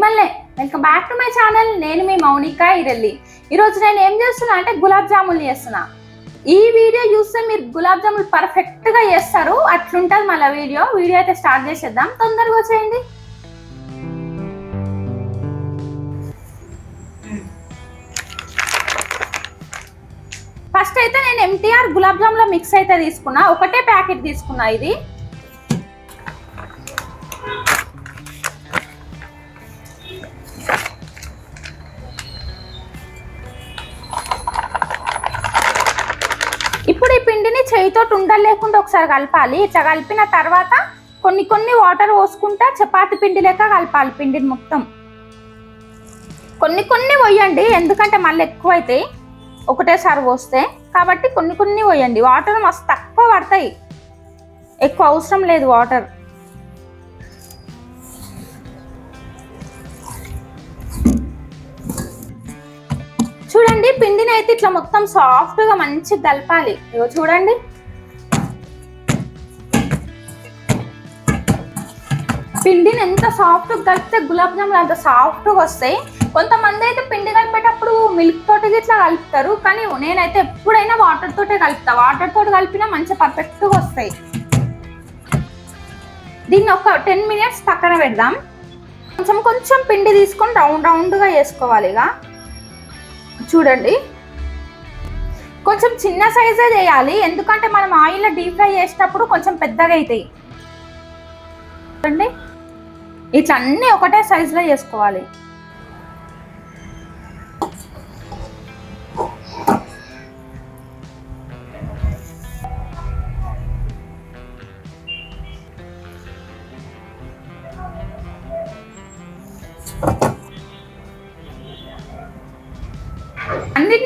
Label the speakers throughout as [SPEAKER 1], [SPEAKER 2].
[SPEAKER 1] మిమ్మల్ని welcome back to my channel. నేను మీ మౌనిక ఇరల్లి. ఈరోజు నేను ఏం చేస్తున్నా అంటే గులాబ్ జాములు చేస్తున్నా. ఈ వీడియో చూస్తే మీరు గులాబ్ జాములు పర్ఫెక్ట్గా చేస్తారు. అట్లుంటుంది మళ్ళీ వీడియో. వీడియో అయితే స్టార్ట్ చేసేద్దాం. తొందరగా వచ్చేయండి. ఫస్ట్ అయితే నేను ఎంటీఆర్ గులాబ్ జాముల మిక్స్ అయితే తీసుకున్నా. ఒకటే ప్యాకెట్ తీసుకున్నా ఇది. చేయితో ఉండలు లేకుండా ఒకసారి కలపాలి. ఇట్లా కలిపిన తర్వాత కొన్ని కొన్ని వాటర్ పోసుకుంటా చపాతి పిండి లెక్క కలపాలి పిండిని మొత్తం. కొన్ని కొన్ని పోయండి ఎందుకంటే మళ్ళీ ఎక్కువ అవుతాయి ఒకటేసారి పోస్తే. కాబట్టి కొన్ని కొన్ని పోయండి. వాటర్ మస్తు తక్కువ పడతాయి. ఎక్కువ అవసరం లేదు వాటర్. పిండిని ఇట్లా మొత్తం సాఫ్ట్గా మంచిగా కలపాలి. ఇగో చూడండి. పిండిని ఎంత సాఫ్ట్ కలిపితే గులాబ్ జాములు అంత సాఫ్ట్గా వస్తాయి. కొంతమంది అయితే పిండి కలిపేటప్పుడు మిల్క్ తోటి ఇట్లా కలుపుతారు. కానీ నేనైతే ఎప్పుడైనా వాటర్ తోటే కలుపుతా. వాటర్ తోటి కలిపినా మంచిగా పర్ఫెక్ట్గా వస్తాయి. దీన్ని ఒక టెన్ మినిట్స్ పక్కన పెడదాం. కొంచెం కొంచెం పిండి తీసుకొని రౌండ్ రౌండ్గా వేసుకోవాలి ఇక. చూడండి. కొంచెం చిన్న సైజే చేయాలి. ఎందుకంటే మనం ఆయిల్ డీప్ ఫ్రై చేసేటప్పుడు కొంచెం పెద్దగా అవుతాయి. చూడండి. ఇట్లా అన్నీ ఒకటే సైజులో చేసుకోవాలి.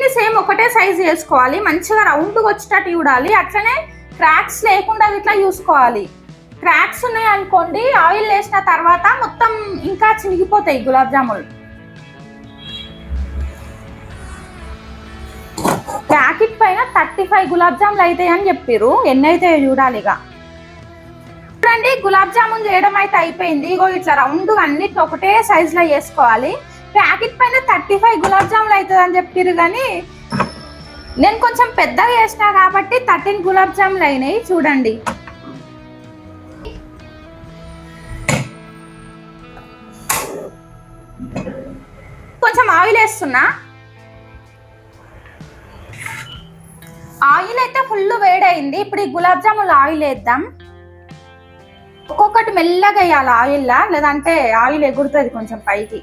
[SPEAKER 1] అన్నిటిని సేమ్ ఒకటే సైజ్ చేసుకోవాలి మంచిగా రౌండ్గా వచ్చేటట్టు చూడాలి. అట్లనే క్రాక్స్ లేకుండా ఇట్లా చూసుకోవాలి. క్రాక్స్ ఉన్నాయి అనుకోండి ఆయిల్ వేసిన తర్వాత మొత్తం ఇంకా చినిగిపోతాయి గులాబ్ జాములు. ప్యాకెట్ పైన థర్టీ ఫైవ్ గులాబ్ జాములు అవుతాయి అని చెప్పారు ఎన్ని అయితే చూడాలి ఇక. చూడండి గులాబ్ జామున్ చేయడం అయితే అయిపోయింది. ఇగో ఇట్లా రౌండ్ అన్నిటి ఒకటే సైజులో వేసుకోవాలి. చేసుకోవాలి ప్యాకెట్ పైన థర్టీ ఫైవ్ గులాబ్ జాములు అవుతుంది అని చెప్పారు కానీ నేను కొంచెం పెద్దగా చేసిన కాబట్టి థర్టీన్ గులాబ్ జాములు అయినాయి చూడండి. కొంచెం ఆయిల్ వేస్తున్నా. ఆయిల్ అయితే ఫుల్ వేడైంది. ఇప్పుడు ఈ గులాబ్ జాములు ఆయిల్ వేద్దాం. ఒక్కొక్కటి మెల్లగా వేయాలి ఆయిల్లా లేదంటే ఆయిల్ ఎగురుతుంది కొంచెం పైకి.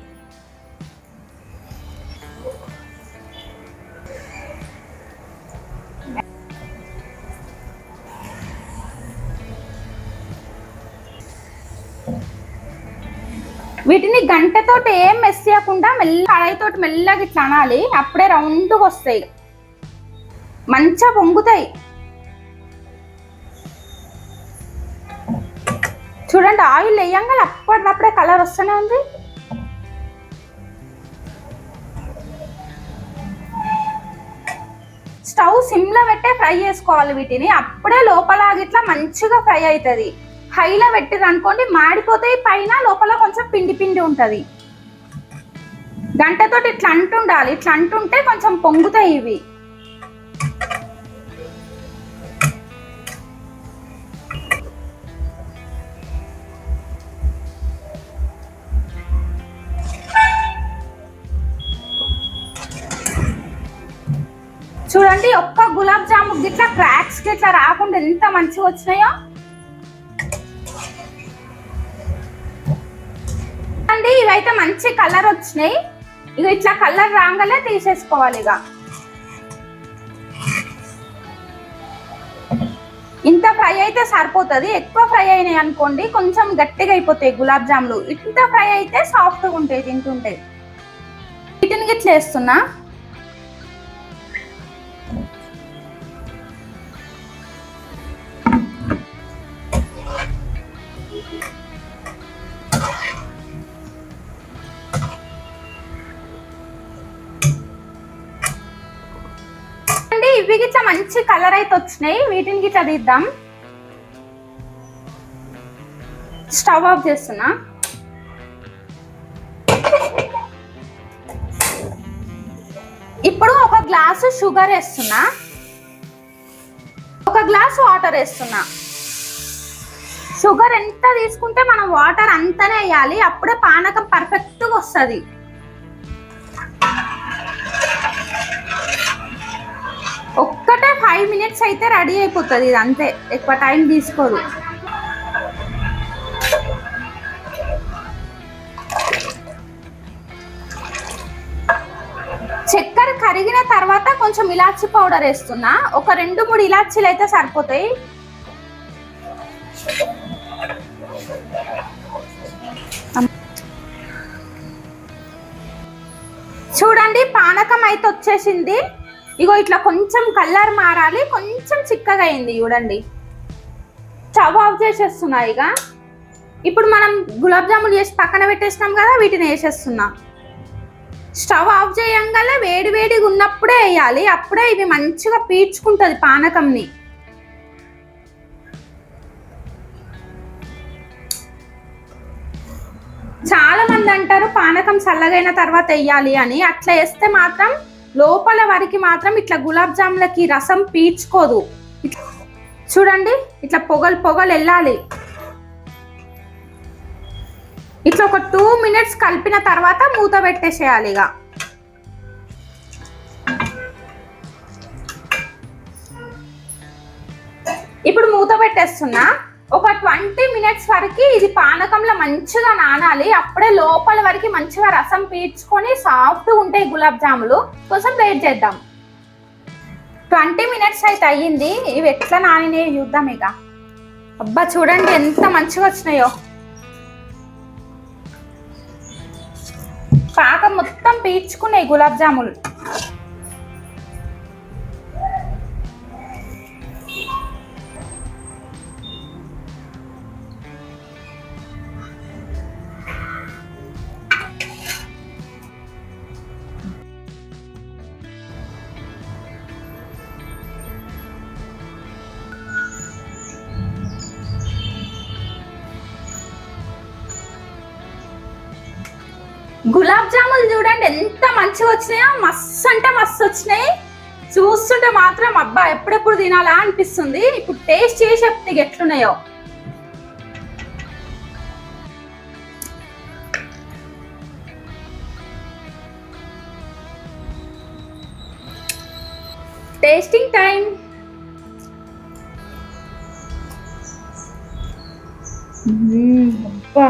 [SPEAKER 1] వీటిని గంటతోటి ఏం మెస్ చేయకుండా మెల్ల కడాయితోటి మెల్లగా ఇట్లా అనాలి. అప్పుడే రౌండ్గా వస్తాయి. మంచిగా పొంగుతాయి. చూడండి ఆయిల్ వేయంగా అప్పటిదప్పుడే కలర్ వస్తూనే ఉంది. స్టవ్ సిమ్లో పెట్టే ఫ్రై చేసుకోవాలి వీటిని. అప్పుడే లోపల ఇట్లా మంచిగా ఫ్రై అవుతుంది. హైలో పెట్టారు అనుకోండి మాడిపోతాయి పైన లోపల కొంచెం పిండి పిండి ఉంటుంది. గంటతోటి ఇట్లా అంటుండాలి. ఇట్లా అంటుంటే కొంచెం పొంగుతాయి ఇవి. చూడండి ఒక్క గులాబ్ జాము గిట్లా క్రాక్స్ గిట్లా రాకుండా ఎంత మంచిగా వచ్చినాయో. అండి ఇవైతే మంచి కలర్ వచ్చినాయి. ఇక ఇట్లా కలర్ రాగానే తీసేసుకోవాలి ఇక ఇంత ఫ్రై అయితే సరిపోతుంది. ఎక్కువ ఫ్రై అయినాయి అనుకోండి కొంచెం గట్టిగా అయిపోతాయి గులాబ్ జాములు. ఇంత ఫ్రై అయితే సాఫ్ట్గా ఉంటాయి తింటుంటే. వీటిని గిట్లా వేస్తున్నా. అంటే ఇవి గిట్లా మంచి కలర్ అయితే వచ్చినాయి. వీటిని గిట్లా తీద్దాం. స్టవ్ ఆఫ్ చేస్తున్నా. ఇప్పుడు ఒక గ్లాసు షుగర్ వేస్తున్నా. ఒక గ్లాస్ వాటర్ వేస్తున్నా. షుగర్ ఎంత తీసుకుంటే మనం వాటర్ అంతనే వేయాలి. అప్పుడే పానకం పర్ఫెక్ట్గా వస్తుంది. ఒక్కటే ఫైవ్ మినిట్స్ అయితే రెడీ అయిపోతుంది ఇది అంతే ఎక్కువ టైం తీసుకోదు. చక్కెర కరిగిన తర్వాత కొంచెం ఇలాచి పౌడర్ వేస్తున్నా. ఒక రెండు మూడు ఇలాచీలు అయితే సరిపోతాయి. పానకం అయితే వచ్చేసింది ఇగో ఇట్లా కొంచెం కలర్ మారాలి కొంచెం చిక్కగా అయింది చూడండి. స్టవ్ ఆఫ్ చేసేస్తున్నా ఇక. ఇప్పుడు మనం గులాబ్ జాములు చేసి పక్కన పెట్టేసినాం కదా వీటిని వేసేస్తున్నా. స్టవ్ ఆఫ్ చేయంగానే వేడి వేడిగా ఉన్నప్పుడే వేయాలి అప్పుడే ఇవి మంచిగా పీల్చుకుంటుంది పానకంని. చాలా మంది అంటారు పానకం చల్లగైన తర్వాత వేయాలి అని. అట్లా వేస్తే మాత్రం లోపల వరకు మాత్రం ఇట్లా గులాబ్ జాములకి రసం పీల్చుకోదు. చూడండి ఇట్లా పొగలు పొగలు వెళ్ళాలి. ఇట్లా ఒక టూ మినిట్స్ కలిపిన తర్వాత మూత పెట్టేసేయాలి ఇక. ఇప్పుడు మూత పెట్టేస్తున్నా. ఒక ట్వంటీ మినిట్స్ వరకు ఇది పానకంలో మంచిగా నానాలి. అప్పుడే లోపల వరకు మంచిగా రసం పీల్చుకొని సాఫ్ట్గా ఉంటాయి గులాబ్ జాములు. కోసం వెయిట్ చేద్దాం. ట్వంటీ మినిట్స్ అయితే అయ్యింది. ఇవి ఎట్లా నానినాయో చూద్దాం ఇక. అబ్బా చూడండి ఎంత మంచిగా వచ్చినాయో. పాకం మొత్తం పీల్చుకున్నాయి గులాబ్ జాములు. గులాబ్ జాములు చూడండి ఎంత మంచిగా వచ్చినాయో మస్తు అంటే మస్తు వచ్చినాయి. చూస్తుంటే మాత్రం అబ్బా ఎప్పుడెప్పుడు తినాలా అనిపిస్తుంది. ఇప్పుడు టేస్ట్ చేసి చెప్తే ఎట్లున్నాయో. టేస్టింగ్ టైం అబ్బా.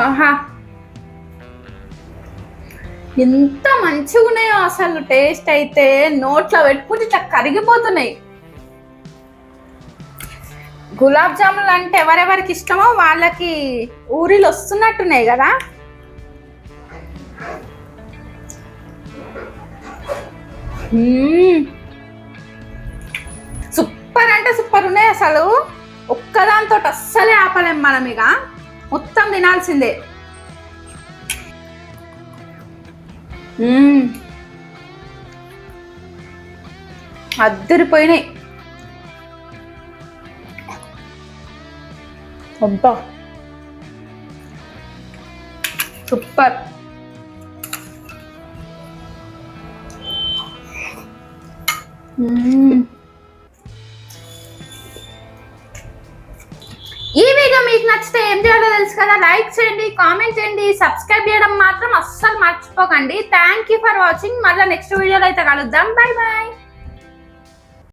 [SPEAKER 1] ఆహా. ఎంత మంచిగా ఉన్నాయో అసలు టేస్ట్ అయితే నోట్లో పెట్టుకుంటే ఇట్లా కరిగిపోతున్నాయి. గులాబ్ జాములు అంటే ఎవరెవరికి ఇష్టమో వాళ్ళకి ఊరిలు వస్తున్నట్టున్నాయి కదా. సూపర్ అంటే సూపర్ ఉన్నాయి అసలు. ఒక్కదాంతో అస్సలే ఆపలేం మనం ఇక. మొత్తం తినాల్సిందే మ్మ్. అద్దరిపోయినాయి అబ్బా సూపర్ మ్మ్. నచ్చితే ఏం చేయాలో తెలుసు కదా? లైక్ చేయండి కామెంట్ చేయండి సబ్స్క్రైబ్ చేయడం మాత్రం అస్సలు మర్చిపోకండి. థ్యాంక్ యూ ఫర్ వాచింగ్ మళ్ళీ నెక్స్ట్ వీడియోలో అయితే కలుద్దాం. Bye bye